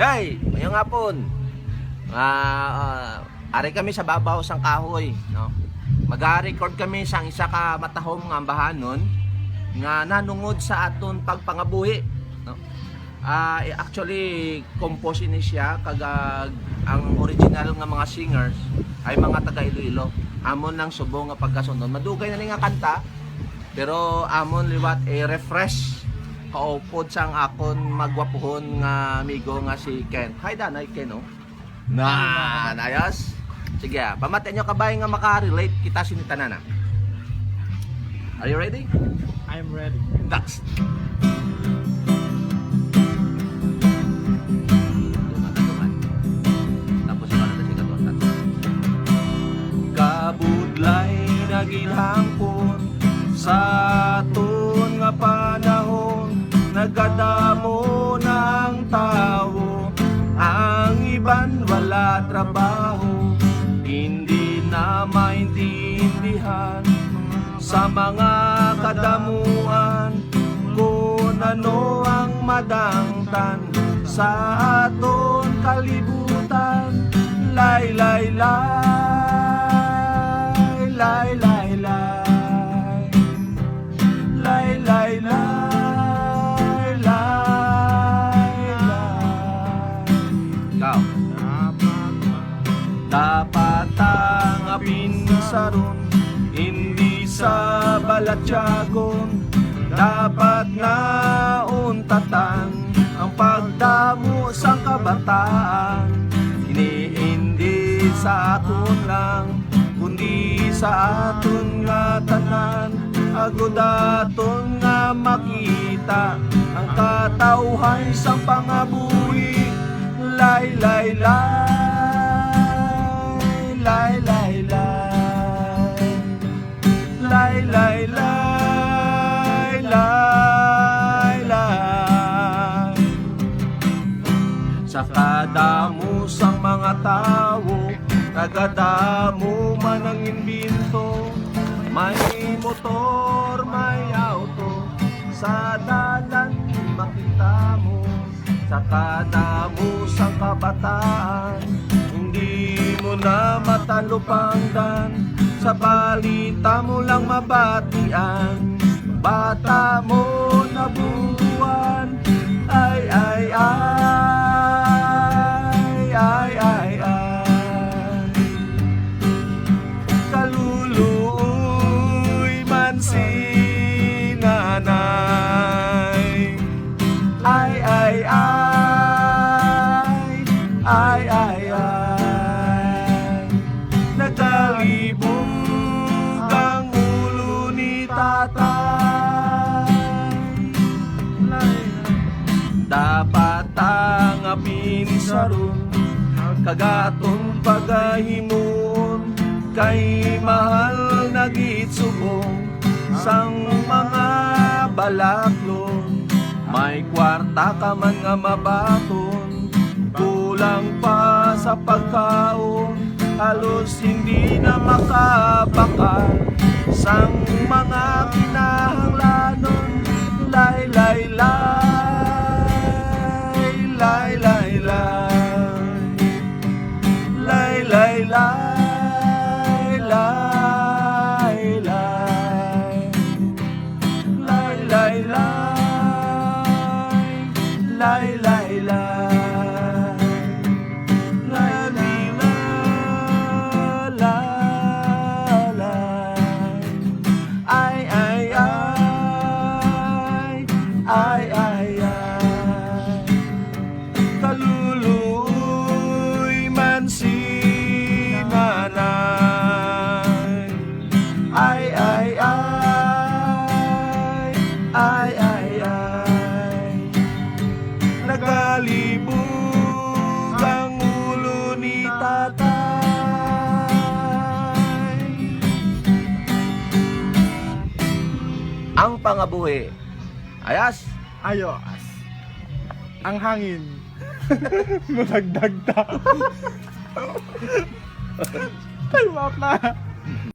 Hey, ngayong hapon. Ah, ah, ari kami sa babaw sang kahoy, no? Mag-record kami sang isa ka matahom nga ambahanon nga nanungod sa aton pagpangabuhi, no? Ah, eh, actually compose ini siya kagag ang original nga mga singers ay mga taga Iloilo. Amon lang subo nga pagkasunod. Madugay na ni nga kanta pero amon liwat e refresh kaupod sang akon magwapuhon nga amigo nga si Ken. Hi danay Ken oh. Na, nayos. Sige, ah, pamati nyo kabay nga maka-relate kita sinitanan na. Are you ready? I'm ready. That's. Kabudlay na ginhangkon sa aton nga panahon nagadamo na ang tao. Ang iban wala trabaho. Hindi na maintindihan sa mga kadamuan kung ano ang madangtan sa aton kalibutan. Lay lay lay lay lay Ikaw. Dapat ang apinsaron hindi sa balatyagon dapat na untatan ang pagdamo sa kabataan. Hindi sa aton lang kundi sa aton nga tanan agud aton nga makita ang katauhan sa pangabuhi lay lay lay lay lay lay sa mga tao tagadamo man ang imbento. May motor may auto sa sa kadamo sang kabataan hindi mo na matalupangdan sa balita mo lang mabatian bata mo na buwan. Ay ay ay ay ay ay. Kaluluoy man ay ay ay Nagkalibog ang ulo ni tatay. Dapat ang apinsaron Kagatong pagahimon Kay mahal na gitsubong Sang mga balaklon. May kwarta ka man nga mabaton Kulang pa sa pagkaon Halos hindi na makabakal Sang mga kinahanglanon Lay lay lay Lay lay lay. Lay lay lay Lay lay. Lay lay lay Lay lay lay ay Ay ay Nagalibog ang ulo ni tatay Ang pangabuhi Ayas Ayos. Ang hangin. Madagdag ta. Time out na.